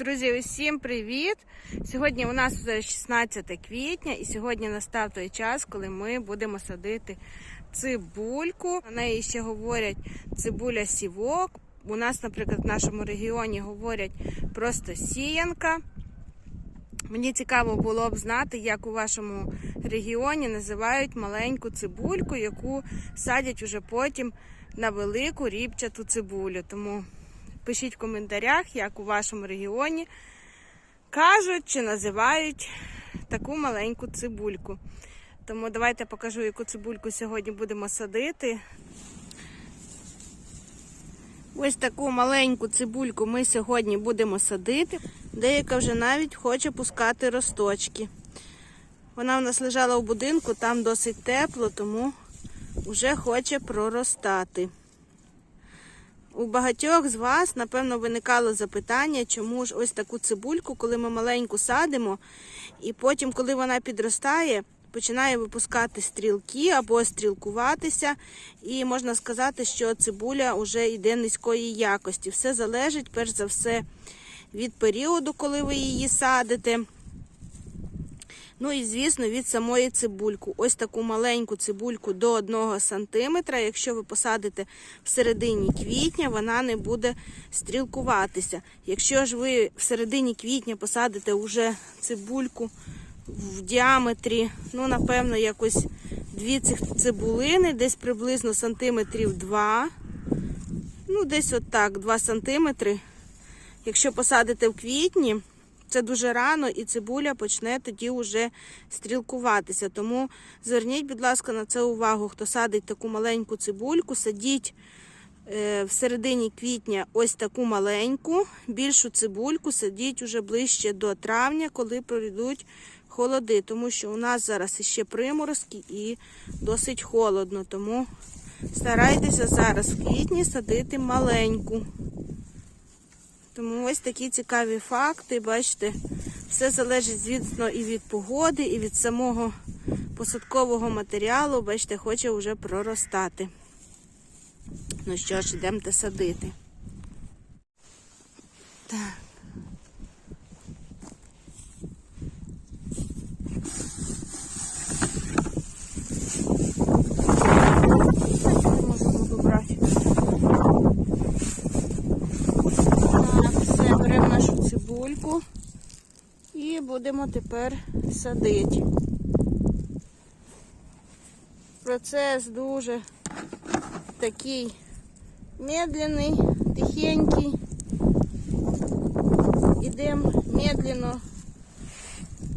Друзі, усім привіт! Сьогодні у нас вже 16 квітня, і сьогодні настав той час, коли ми будемо садити цибульку. На неї ще говорять цибуля сівок. У нас, наприклад, в нашому регіоні говорять просто сіянка. Мені цікаво було б знати, як у вашому регіоні називають маленьку цибульку, яку садять уже потім на велику ріпчату цибулю. Тому пишіть в коментарях, як у вашому регіоні кажуть чи називають таку маленьку цибульку. Тому давайте покажу, яку цибульку сьогодні будемо садити. Ось таку маленьку цибульку ми сьогодні будемо садити. Деяка вже навіть хоче пускати росточки. Вона в нас лежала у будинку, там досить тепло, тому вже хоче проростати. У багатьох з вас, напевно, виникало запитання, чому ж ось таку цибульку, коли ми маленьку садимо, і потім, коли вона підростає, починає випускати стрілки або стрілкуватися. І можна сказати, що цибуля вже йде низької якості. Все залежить, перш за все, від періоду, коли ви її садите. Ну і, звісно, від самої цибульку. Ось таку маленьку цибульку до 1 см. Якщо ви посадите в середині квітня, вона не буде стрілкуватися. Якщо ж ви в середині квітня посадите вже цибульку в діаметрі, ну, напевно, якось дві цих цибулини, десь приблизно сантиметрів 2. Ну, десь отак, 2 сантиметри. Якщо посадите в квітні, це дуже рано і цибуля почне тоді вже стрілкуватися. Тому зверніть, будь ласка, на це увагу. Хто садить таку маленьку цибульку, садіть е, в середині квітня ось таку маленьку, більшу цибульку садіть уже ближче до травня, коли пройдуть холоди. Тому що у нас зараз ще приморозки і досить холодно. Тому старайтеся зараз в квітні садити маленьку. Тому ось такі цікаві факти. Бачите, все залежить, звісно, і від погоди, і від самого посадкового матеріалу. Бачите, хоче вже проростати. Ну що ж, йдемо садити. Так. Можемо добрати. Так, все, беремо нашу цибульку і будемо тепер садити. Процес дуже такий медленний, тихенький. Ідемо медленно,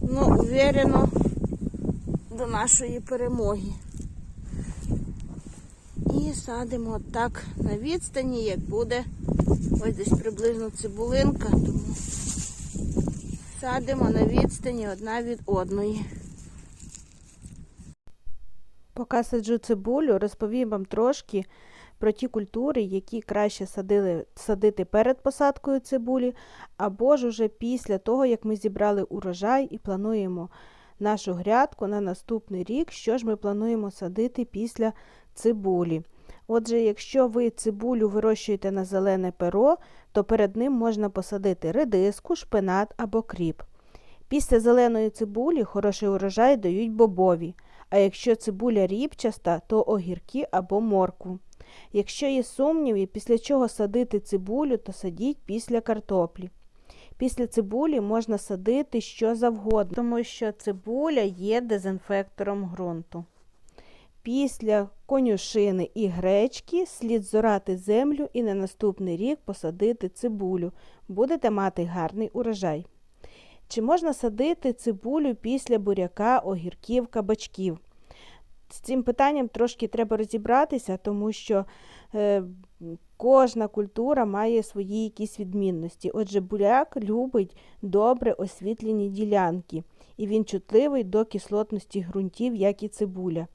но уверенно до нашої перемоги. І садимо так на відстані, як буде ось десь приблизно цибулинка, тому садимо на відстані одна від одної. Поки саджу цибулю, розповім вам трошки про ті культури, які краще садили, садити перед посадкою цибулі, або ж уже після того, як ми зібрали урожай і плануємо нашу грядку на наступний рік, що ж ми плануємо садити після цибулі. Отже, якщо ви цибулю вирощуєте на зелене перо, то перед ним можна посадити редиску, шпинат або кріп. Після зеленої цибулі хороший урожай дають бобові, а якщо цибуля ріпчаста, то огірки або моркву. Якщо є сумніви, після чого садити цибулю, то садіть після картоплі. Після цибулі можна садити що завгодно, тому що цибуля є дезінфектором ґрунту. Після конюшини і гречки слід зорати землю і на наступний рік посадити цибулю. Будете мати гарний урожай. Чи можна садити цибулю після буряка, огірків, кабачків? З цим питанням трошки треба розібратися, тому що е, кожна культура має свої якісь відмінності. Отже, буряк любить добре освітлені ділянки, і він чутливий до кислотності ґрунтів, як і цибуля.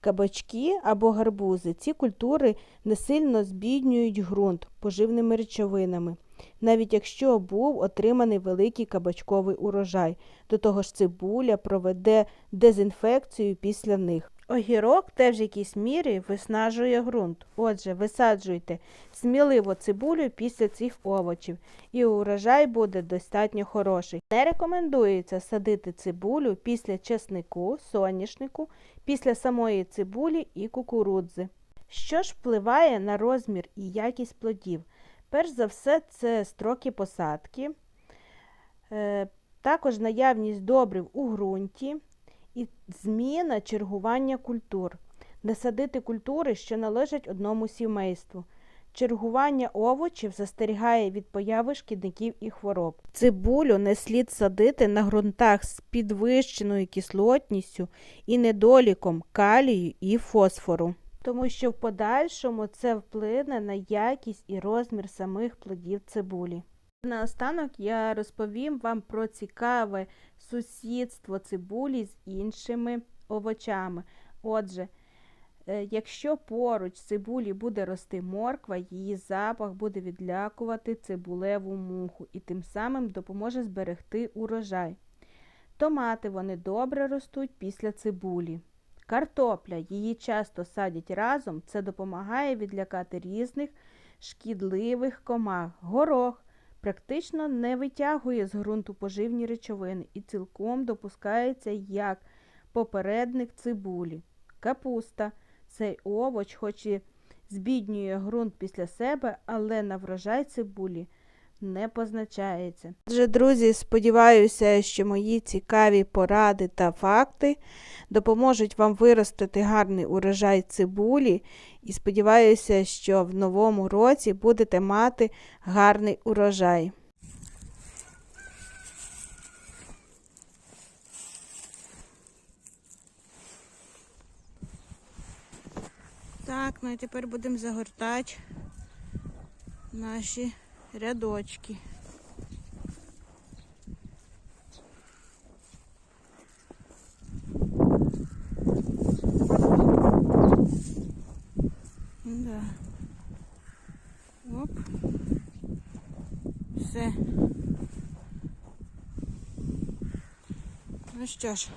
Кабачки або гарбузи ці культури не сильно збіднюють ґрунт поживними речовинами, навіть якщо був отриманий великий кабачковий урожай. До того ж, цибуля проведе дезінфекцію після них. Огірок теж в якійсь мірі виснажує ґрунт. Отже, висаджуйте сміливо цибулю після цих овочів, і урожай буде достатньо хороший. Не рекомендується садити цибулю після чеснику, соняшнику, після самої цибулі і кукурудзи. Що ж впливає на розмір і якість плодів? Перш за все, це строки посадки, е, також наявність добрив у ґрунті зміна чергування культур. Не садити культури, що належать одному сімейству. Чергування овочів застерігає від появи шкідників і хвороб. Цибулю не слід садити на ґрунтах з підвищеною кислотністю і недоліком калію і фосфору, тому що в подальшому це вплине на якість і розмір самих плодів цибулі. Наостанок я розповім вам про цікаве сусідство цибулі з іншими овочами. Отже, е, якщо поруч цибулі буде рости морква, її запах буде відлякувати цибулеву муху і тим самим допоможе зберегти урожай. Томати вони добре ростуть після цибулі. Картопля, її часто садять разом, це допомагає відлякати різних шкідливих комах. Горох практично не витягує з ґрунту поживні речовини і цілком допускається як попередник цибулі. Капуста цей овоч, хоч і збіднює ґрунт після себе, але на врожай цибулі не позначається. Отже, друзі, сподіваюся, що мої цікаві поради та факти допоможуть вам виростити гарний урожай цибулі. І сподіваюся, що в новому році будете мати гарний урожай. Так, ну і тепер будемо загортати наші рядочки. Да. Оп. Все. Ну що ж,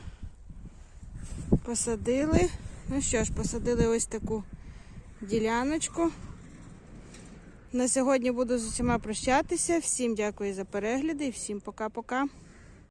посадили. Ну що ж, посадили ось таку діляночку. На сьогодні буду з усіма прощатися. Всім дякую за перегляди і всім пока-пока.